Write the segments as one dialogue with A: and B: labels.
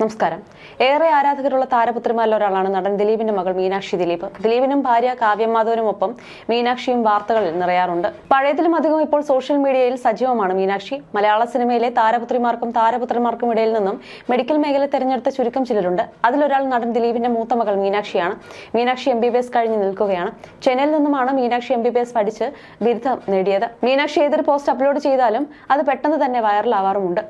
A: നമസ്കാരം. ഏറെ ആരാധകരുള്ള താരപുത്രിമാരിൽ ഒരാളാണ് നടൻ ദിലീപിന്റെ മകൾ മീനാക്ഷി ദിലീപ്. ദിലീപിനും ഭാര്യ കാവ്യമാധവനുമൊപ്പം മീനാക്ഷിയും വാർത്തകളിൽ നിറയാറുണ്ട്. പഴയതിലും അധികം ഇപ്പോൾ സോഷ്യൽ മീഡിയയിൽ സജീവമാണ് മീനാക്ഷി. മലയാള സിനിമയിലെ താരപുത്രിമാർക്കും താരപുത്രന്മാർക്കും ഇടയിൽ നിന്നും മെഡിക്കൽ മേഖല തെരഞ്ഞെടുത്ത ചുരുക്കം ചിലരുണ്ട്. അതിലൊരാൾ നടൻ ദിലീപിന്റെ മൂത്ത മകൾ മീനാക്ഷിയാണ്. Meenakshi M B B S കഴിഞ്ഞ് നിൽക്കുകയാണ്. ചെന്നൈയിൽ നിന്നുമാണ് Meenakshi M B B S പഠിച്ച് ബിരുദം നേടിയത്. മീനാക്ഷി ഏതൊരു പോസ്റ്റ് അപ്ലോഡ് ചെയ്താലും അത് പെട്ടെന്ന് തന്നെ വൈറലാവാറുമുണ്ട്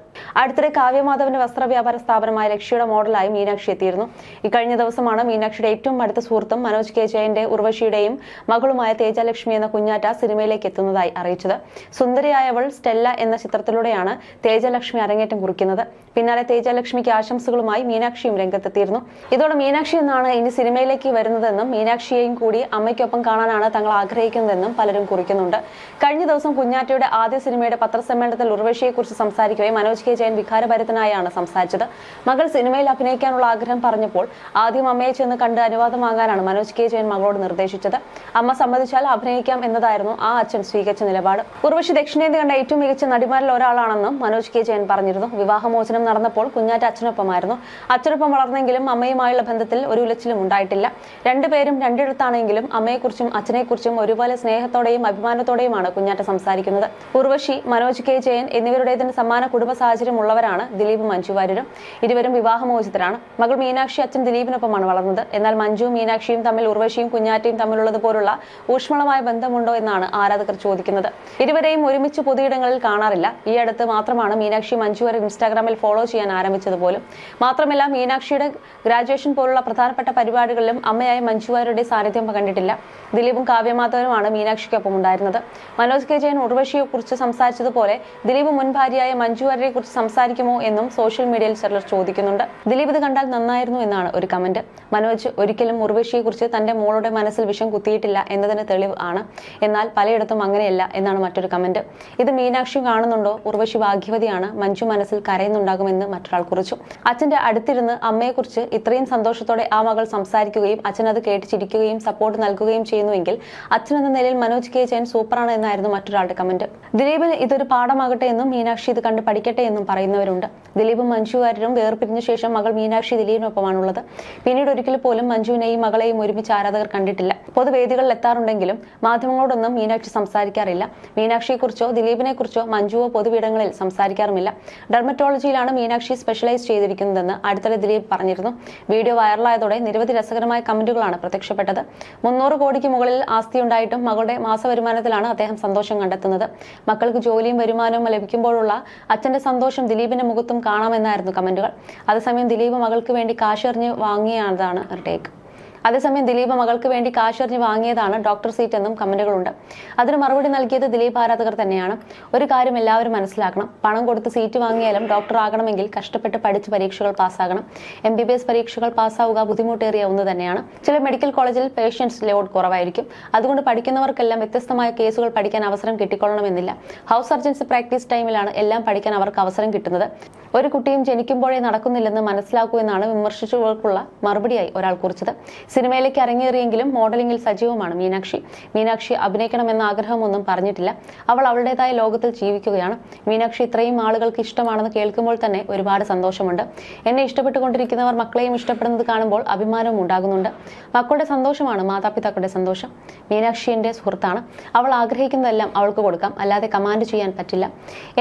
A: അടുത്തിടെ കാവ്യമാധവന്റെ വസ്ത്രവ്യാപാര സ്ഥാപനമായ ലക്ഷ്യയുടെ മോഡലായി മീനാക്ഷി എത്തിയിരുന്നു. ഇക്കഴിഞ്ഞ ദിവസമാണ് മീനാക്ഷിയുടെ ഏറ്റവും അടുത്ത സുഹൃത്തും മനോജ് കെ ജയന്റെ ഉർവശിയുടെയും മകളുമായ തേജലക്ഷ്മി എന്ന കുഞ്ഞാറ്റ സിനിമയിലേക്ക് എത്തുന്നതായി അറിയിച്ചത്. സുന്ദരിയായവൾ സ്റ്റെല്ല എന്ന ചിത്രത്തിലൂടെയാണ് തേജലക്ഷ്മി അരങ്ങേറ്റം കുറിക്കുന്നത്. പിന്നാലെ തേജലക്ഷ്മിക്ക് ആശംസകളുമായി മീനാക്ഷിയും രംഗത്തെത്തിയിരുന്നു. ഇതോടെ മീനാക്ഷി എന്നാണ് ഇനി സിനിമയിലേക്ക് വരുന്നതെന്നും മീനാക്ഷിയെയും കൂടി അമ്മയ്ക്കൊപ്പം കാണാനാണ് തങ്ങൾ ആഗ്രഹിക്കുന്നതെന്നും പലരും കുറിക്കുന്നുണ്ട്. കഴിഞ്ഞ ദിവസം കുഞ്ഞാറ്റയുടെ ആദ്യ സിനിമയുടെ പത്രസമ്മേളനത്തിൽ ഉർവശിയെക്കുറിച്ച് സംസാരിക്കവേ മനോജ് കെ ജയൻ വികാരഭരിതനായാണ് സംസാരിച്ചത്. മകൾ സിനിമയിൽ അഭിനയിക്കാനുള്ള ആഗ്രഹം പറഞ്ഞപ്പോൾ ആദ്യം അമ്മയെ ചെന്ന് കണ്ട് അനുവാദം വാങ്ങാനാണ് മനോജ് കെ ജയൻ മകളോട് നിർദ്ദേശിച്ചത്. അമ്മ സമ്മതിച്ചാൽ അഭിനയിക്കാം എന്നതായിരുന്നു ആ അച്ഛൻ സ്വീകരിച്ച നിലപാട്. ഉർവശി ദക്ഷിണേന്ത്യ കണ്ട ഏറ്റവും മികച്ച നടിമാരിൽ ഒരാളാണെന്നും മനോജ് കെ ജയൻ പറഞ്ഞിരുന്നു. വിവാഹമോചനം നടന്നപ്പോൾ കുഞ്ഞാറ്റ അച്ഛനൊപ്പമായിരുന്നു. അച്ഛനൊപ്പം വളർന്നെങ്കിലും അമ്മയുമായുള്ള ബന്ധത്തിൽ ഒരു ഉലച്ചിലും ഉണ്ടായിട്ടില്ല. രണ്ടുപേരും രണ്ടിടത്താണെങ്കിലും അമ്മയെക്കുറിച്ചും അച്ഛനെക്കുറിച്ചും ഒരുപോലെ സ്നേഹത്തോടെയും അഭിമാനത്തോടെയുമാണ് കുഞ്ഞാറ്റ സംസാരിക്കുന്നത്. ഉർവശി മനോജ് കെ ജയൻ എന്നിവരുടേതിന് സമാന കുടുംബ സാഹചര്യം ഉള്ളവരാണ് ദിലീപ് മഞ്ജുവാര്യരും ഇരുവരും വിവാഹമോചിതരാണ്. മകൾ മീനാക്ഷി അച്ഛൻ ദിലീപിനൊപ്പമാണ് വളർന്നത്. എന്നാൽ മഞ്ജു മീനാക്ഷിയും തമ്മിൽ ഉർവശിയും കുഞ്ഞാറ്റയും തമ്മിലുള്ളത് പോലുള്ള ഊഷ്മളമായ ബന്ധമുണ്ടോ എന്നാണ് ആരാധകർ ചോദിക്കുന്നത്. ഇരുവരെയും ഒരുമിച്ച് പൊതുയിടങ്ങളിൽ കാണാറില്ല. ഈ അടുത്ത് മാത്രമാണ് മീനാക്ഷി മഞ്ജു വരെ ഇൻസ്റ്റാഗ്രാമിൽ ഫോളോ ചെയ്യാൻ ആരംഭിച്ചത് പോലും മാത്രമല്ല മീനാക്ഷിയുടെ ഗ്രാജുവേഷൻ പോലുള്ള പ്രധാനപ്പെട്ട പരിപാടികളിലും അമ്മയായ മഞ്ജുവാരുടെ സാന്നിധ്യം കണ്ടിട്ടില്ല. ദിലീപും കാവ്യമാധവനുമാണ് മീനാക്ഷിക്കൊപ്പം ഉണ്ടായിരുന്നത്. മനോജ് കെ ജയൻ ഉർവശിയെ കുറിച്ച് സംസാരിച്ചതുപോലെ ദിലീപ് മുൻ ഭാര്യയായ മഞ്ജുവാരെ കുറിച്ച് സംസാരിക്കുമോ എന്നും സോഷ്യൽ മീഡിയയിൽ ചിലർ ചോദിക്കുന്നുണ്ട് ദിലീപ് ഇത് കണ്ടാൽ നന്നായിരുന്നു എന്നാണ് ഒരു കമന്റ്. മനോജ് ഒരിക്കലും ഉർവശിയെ കുറിച്ച് തന്റെ മോളുടെ മനസ്സിൽ വിഷം കുത്തിയിട്ടില്ല എന്നതിന് തെളിവ് ആണ്. എന്നാൽ പലയിടത്തും അങ്ങനെയല്ല എന്നാണ് മറ്റൊരു കമന്റ്. ഇത് മീനാക്ഷി കാണുന്നുണ്ടോ? ഉർവശി ഭാഗ്യവതിയാണ്. മഞ്ജു മനസ്സിൽ കരയുന്നുണ്ടാകുമെന്ന് മറ്റൊരാൾ കുറിച്ചു. അച്ഛന്റെ അടുത്തിരുന്ന് അമ്മയെക്കുറിച്ച് ഇത്രയും സന്തോഷത്തോടെ ആ മകൾ സംസാരിക്കുകയും അച്ഛൻ അത് കേട്ട് ചിരിക്കുകയും സപ്പോർട്ട് നൽകുകയും ചെയ്യുന്നുവെങ്കിൽ അച്ഛൻ എന്ന നിലയിൽ മനോജ് കെ ജയൻ സൂപ്പറാണ് എന്നായിരുന്നു മറ്റൊരാളുടെ കമന്റ്. ദിലീപിന് ഇതൊരു പാഠമാകട്ടെ എന്നും മീനാക്ഷി ഇത് കണ്ട് പഠിക്കട്ടെ എന്നും പറയുന്നവരുണ്ട്. ദിലീപും മഞ്ജു വേർപിരിഞ്ഞ ശേഷം മകൾ മീനാക്ഷി ദിലീപിനൊപ്പമാണുള്ളത്. പിന്നീട് ഒരിക്കൽ പോലും മഞ്ജുവിനെയും മകളെയും ഒരുമിച്ച് ആരാധകർ കണ്ടിട്ടില്ല. പൊതുവേദികളിൽ എത്താറുണ്ടെങ്കിലും മാധ്യമങ്ങളോടൊന്നും മീനാക്ഷി സംസാരിക്കാറില്ല. മീനാക്ഷിയെക്കുറിച്ചോ ദിലീപിനെക്കുറിച്ചോ മഞ്ജുവോ പൊതുവിടങ്ങളിൽ സംസാരിക്കാറുമില്ല. ഡെർമറ്റോളജിയിലാണ് മീനാക്ഷി സ്പെഷ്യലൈസ് ചെയ്തിരിക്കുന്നതെന്ന് അടുത്തിടെ ദിലീപ് പറഞ്ഞിരുന്നു. വീഡിയോ വൈറലായതോടെ നിരവധി രസകരമായ കമന്റുകളാണ് പ്രത്യക്ഷപ്പെട്ടത്. മുന്നൂറ് കോടിക്ക് മുകളിൽ ആസ്തിയുണ്ടായിട്ടും മകളുടെ മാസവരുമാനത്തിലാണ് അദ്ദേഹം സന്തോഷം കണ്ടെത്തുന്നത്. മക്കൾക്ക് ജോലിയും വരുമാനവും ലഭിക്കുമ്പോഴുള്ള അച്ഛന്റെ സന്തോഷം ദിലീപിന്റെ മുഖത്തും കാണാമെന്നായിരുന്നു കമന്റുകൾ. അതേസമയം ദിലീപ് മകൾക്ക് വേണ്ടി കാശെറിഞ്ഞ് വാങ്ങിയതാണ് ടേക്ക് അതേസമയം ദിലീപ് മകൾക്ക് വേണ്ടി കാശെറിഞ്ഞ് വാങ്ങിയതാണ് ഡോക്ടർ സീറ്റ് എന്നും കമന്റുകളുണ്ട്. അതിന് മറുപടി നൽകിയത് ദിലീപ് ആരാധകർ തന്നെയാണ്. ഒരു കാര്യം എല്ലാവരും മനസ്സിലാക്കണം. പണം കൊടുത്ത് സീറ്റ് വാങ്ങിയാലും ഡോക്ടർ ആകണമെങ്കിൽ കഷ്ടപ്പെട്ട് പഠിച്ച് പരീക്ഷകൾ പാസ്സാകണം. എം ബി ബി എസ് പരീക്ഷകൾ പാസ്സാവുക ബുദ്ധിമുട്ടേറിയ ഒന്ന് തന്നെയാണ്. ചില മെഡിക്കൽ കോളേജിൽ പേഷ്യൻസ് ലോഡ് കുറവായിരിക്കും. അതുകൊണ്ട് പഠിക്കുന്നവർക്കെല്ലാം വ്യത്യസ്തമായ കേസുകൾ പഠിക്കാൻ അവസരം കിട്ടിക്കൊള്ളണമെന്നില്ല. ഹൗസ് സർജൻസി പ്രാക്ടീസ് ടൈമിലാണ് എല്ലാം പഠിക്കാൻ അവർക്ക് അവസരം കിട്ടുന്നത്. ഒരു കുട്ടിയും ജനിക്കുമ്പോഴേ നടക്കുന്നില്ലെന്ന് മനസ്സിലാക്കൂ എന്നാണ് വിമർശിച്ചവർക്കുള്ള മറുപടിയായി ഒരാൾ കുറിച്ചത്. സിനിമയിലേക്ക് അരങ്ങേറിയെങ്കിലും മോഡലിംഗിൽ സജീവമാണ് മീനാക്ഷി. മീനാക്ഷി അഭിനയിക്കണമെന്ന ആഗ്രഹമൊന്നും പറഞ്ഞിട്ടില്ല. അവൾ അവളുടേതായ ലോകത്തിൽ ജീവിക്കുകയാണ്. മീനാക്ഷി ഇത്രയും ആളുകൾക്ക് ഇഷ്ടമാണെന്ന് കേൾക്കുമ്പോൾ തന്നെ ഒരുപാട് സന്തോഷമുണ്ട്. എന്നെ ഇഷ്ടപ്പെട്ടുകൊണ്ടിരിക്കുന്നവർ മക്കളെയും ഇഷ്ടപ്പെടുന്നത് കാണുമ്പോൾ അഭിമാനവും ഉണ്ടാകുന്നുണ്ട്. മക്കളുടെ സന്തോഷമാണ് മാതാപിതാക്കളുടെ സന്തോഷം. മീനാക്ഷി എന്റെ സുഹൃത്താണ്. അവൾ ആഗ്രഹിക്കുന്നതെല്ലാം അവൾക്ക് കൊടുക്കാം. അല്ലാതെ കമാൻഡ് ചെയ്യാൻ പറ്റില്ല.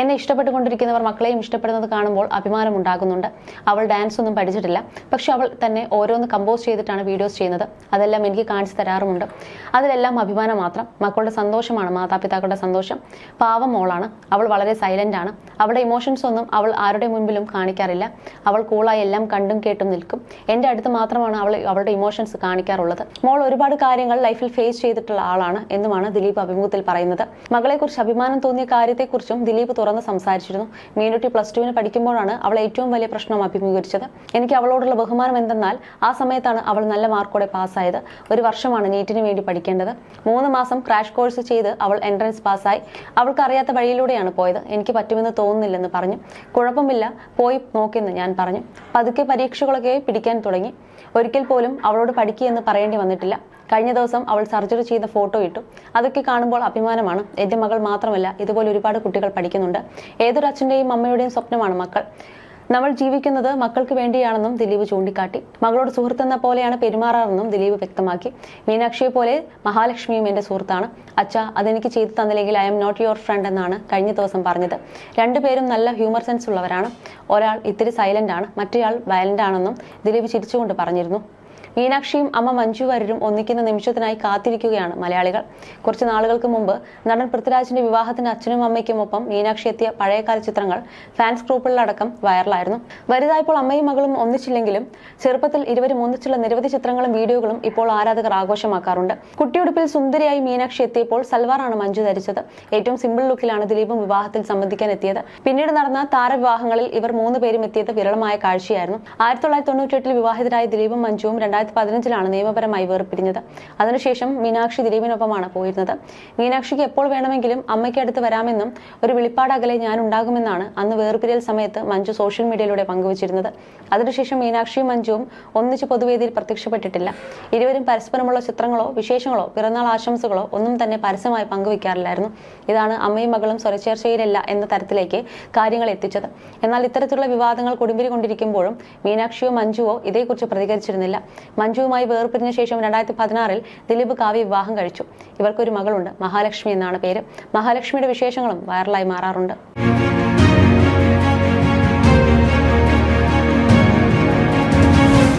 A: എന്നെ ഇഷ്ടപ്പെട്ടുകൊണ്ടിരിക്കുന്നവർ മക്കളെയും ഇഷ്ടപ്പെടുന്നത് കാണുമ്പോൾ അഭിമാനം ഉണ്ടാകുന്നുണ്ട്. അവൾ ഡാൻസ് ഒന്നും പഠിച്ചിട്ടില്ല. പക്ഷെ അവൾ തന്നെ ഓരോന്ന് കമ്പോസ് ചെയ്തിട്ടാണ് വീഡിയോസ് ചെയ്യുന്നത്. അതെല്ലാം എനിക്ക് കാണിച്ചു തരാറുമുണ്ട്. അതിലെല്ലാം അഭിമാനം മാത്രം. മക്കളുടെ സന്തോഷമാണ് മാതാപിതാക്കളുടെ സന്തോഷം. പാവം മോളാണ്. അവൾ വളരെ സൈലന്റ് ആണ്. അവളുടെ ഇമോഷൻസ് ഒന്നും അവൾ ആരുടെ മുൻപിലും കാണിക്കാറില്ല. അവൾ കൂളായി എല്ലാം കണ്ടും കേട്ടും നിൽക്കും. എന്റെ അടുത്ത് മാത്രമാണ് അവൾ അവളുടെ ഇമോഷൻസ് കാണിക്കാറുള്ളത്. മോൾ ഒരുപാട് കാര്യങ്ങൾ ലൈഫിൽ ഫേസ് ചെയ്തിട്ടുള്ള ആളാണ് എന്നുമാണ് ദിലീപ് അഭിമുഖത്തിൽ പറയുന്നത്. മകളെക്കുറിച്ച് അഭിമാനം തോന്നിയ കാര്യത്തെക്കുറിച്ചും ദിലീപ് തുറന്ന് സംസാരിച്ചിരുന്നു. മീനുട്ടി പ്ലസ് ടുവിന് പഠിക്കുമ്പോഴാണ് അവൾ ഏറ്റവും വലിയ പ്രശ്നം അഭിമുഖീകരിച്ചത്. എനിക്ക് അവളോടുള്ള ബഹുമാനം എന്തെന്നാൽ ആ സമയത്താണ് അവൾ നല്ല മാർക്കോടെ പാസ്സായത് ഒരു വർഷമാണ് നീറ്റിന് വേണ്ടി പഠിക്കേണ്ടത്. മൂന്ന് മാസം ക്രാഷ് കോഴ്സ് ചെയ്ത് അവൾ എൻട്രൻസ് പാസ്സായി അവൾക്ക് അറിയാത്ത വഴിയിലൂടെയാണ് പോയത്. എനിക്ക് പറ്റുമെന്ന് തോന്നുന്നില്ലെന്ന് പറഞ്ഞു. കുഴപ്പമില്ല പോയി നോക്കിയെന്ന് ഞാൻ പറഞ്ഞു. പതുക്കെ പരീക്ഷകളൊക്കെ പിടിക്കാൻ തുടങ്ങി. ഒരിക്കൽ പോലും അവളോട് പഠിക്കുകയെന്ന് പറയേണ്ടി വന്നിട്ടില്ല. കഴിഞ്ഞ ദിവസം അവൾ സർജറി ചെയ്ത ഫോട്ടോ ഇട്ടു. അതൊക്കെ കാണുമ്പോൾ അഭിമാനമാണ്. എന്റെ മകൾ മാത്രമല്ല ഇതുപോലെ ഒരുപാട് കുട്ടികൾ പഠിക്കുന്നുണ്ട്. ഏതൊരു അച്ഛന്റെയും അമ്മയുടെയും സ്വപ്നമാണ് മക്കൾ. നമ്മൾ ജീവിക്കുന്നത് മക്കൾക്ക് വേണ്ടിയാണെന്നും ദിലീപ് ചൂണ്ടിക്കാട്ടി. മകളോട് സുഹൃത്തെന്ന പോലെയാണ് പെരുമാറാറെന്നും ദിലീപ് വ്യക്തമാക്കി. മീനാക്ഷിയെ പോലെ മഹാലക്ഷ്മിയും എന്റെ സുഹൃത്താണ്. അച്ഛ അതെനിക്ക് ചെയ്തു തന്നില്ലെങ്കിൽ I'm not your friend എന്നാണ് കഴിഞ്ഞ ദിവസം പറഞ്ഞത്. രണ്ടുപേരും നല്ല ഹ്യൂമർ സെൻസ് ഉള്ളവരാണ്. ഒരാൾ ഇത്തിരി സൈലന്റ് ആണ്. മറ്റേയാൾ വയലന്റ് ആണെന്നും ദിലീപ് ചിരിച്ചുകൊണ്ട് പറഞ്ഞിരുന്നു. മീനാക്ഷിയും അമ്മ മഞ്ജു വാര്യരും ഒന്നിക്കുന്ന നിമിഷത്തിനായി കാത്തിരിക്കുകയാണ് മലയാളികൾ. കുറച്ച് നാളുകൾക്ക് മുമ്പ് നടൻ പൃഥ്വിരാജിന്റെ വിവാഹത്തിന് അച്ഛനും അമ്മയ്ക്കും ഒപ്പം മീനാക്ഷി എത്തിയ പഴയകാല ചിത്രങ്ങൾ ഫാൻസ് ഗ്രൂപ്പുകളിലടക്കം വൈറലായിരുന്നു. വലുതായപ്പോൾ അമ്മയും മകളും ഒന്നിച്ചില്ലെങ്കിലും ചെറുപ്പത്തിൽ ഇരുവരും ഒന്നിച്ചുള്ള നിരവധി ചിത്രങ്ങളും വീഡിയോകളും ഇപ്പോൾ ആരാധകർ ആഘോഷമാക്കാറുണ്ട്. കുട്ടിയുടുപ്പിൽ സുന്ദരിയായി മീനാക്ഷി എത്തിയപ്പോൾ സൽവാറാണ് മഞ്ജു ധരിച്ചത്. ഏറ്റവും സിമ്പിൾ ലുക്കിലാണ് ദിലീപും വിവാഹത്തിൽ സംബന്ധിക്കാൻ എത്തിയത്. പിന്നീട് നടന്ന താരവിവാഹങ്ങളിൽ ഇവർ മൂന്ന് പേരും എത്തിയത് വിരളമായ കാഴ്ചയായിരുന്നു. ആയിരത്തി തൊള്ളായിരത്തി തൊണ്ണൂറ്റി എട്ടിൽ വിവാഹിതരായ ദിലീപും മഞ്ജുവും രണ്ടായിരത്തി പതിനഞ്ചിലാണ് നിയമപരമായി വേർപിരിഞ്ഞത്. അതിനുശേഷം മീനാക്ഷി ദിലീപിനൊപ്പമാണ് പോയിരുന്നത്. മീനാക്ഷിക്ക് എപ്പോൾ വേണമെങ്കിലും അമ്മയ്ക്ക് അടുത്ത് വരാമെന്നും ഒരു വെളിപ്പാട് അകലെ ഞാൻ ഉണ്ടാകുമെന്നാണ് അന്ന് വേർപിരിയൽ സമയത്ത് മഞ്ജു സോഷ്യൽ മീഡിയയിലൂടെ പങ്കുവച്ചിരുന്നത്. അതിനുശേഷം മീനാക്ഷിയും മഞ്ജുവും ഒന്നിച്ച് പൊതുവേദിയിൽ പ്രത്യക്ഷപ്പെട്ടിട്ടില്ല. ഇരുവരും പരസ്പരമുള്ള ചിത്രങ്ങളോ വിശേഷങ്ങളോ പിറന്നാൾ ആശംസകളോ ഒന്നും തന്നെ പരസ്യമായി പങ്കുവയ്ക്കാറില്ലായിരുന്നു. ഇതാണ് അമ്മയും മകളും സ്വരച്ചേർച്ചയിലല്ല എന്ന തരത്തിലേക്ക് കാര്യങ്ങൾ എത്തിച്ചത്. എന്നാൽ ഇത്തരത്തിലുള്ള വിവാദങ്ങൾ കുടുംബിരി കൊണ്ടിരിക്കുമ്പോഴും മീനാക്ഷിയോ മഞ്ജുവോ ഇതേക്കുറിച്ച് പ്രതികരിച്ചിരുന്നില്ല. മഞ്ജുവുമായി വേർപിരിഞ്ഞ ശേഷം രണ്ടായിരത്തി പതിനാറിൽ ദിലീപ് കാവ്യ വിവാഹം കഴിച്ചു. ഇവർക്കൊരു മകളുണ്ട് മഹാലക്ഷ്മി എന്നാണ് പേര്. മഹാലക്ഷ്മിയുടെ വിശേഷങ്ങളും വൈറലായി മാറാറുണ്ട്.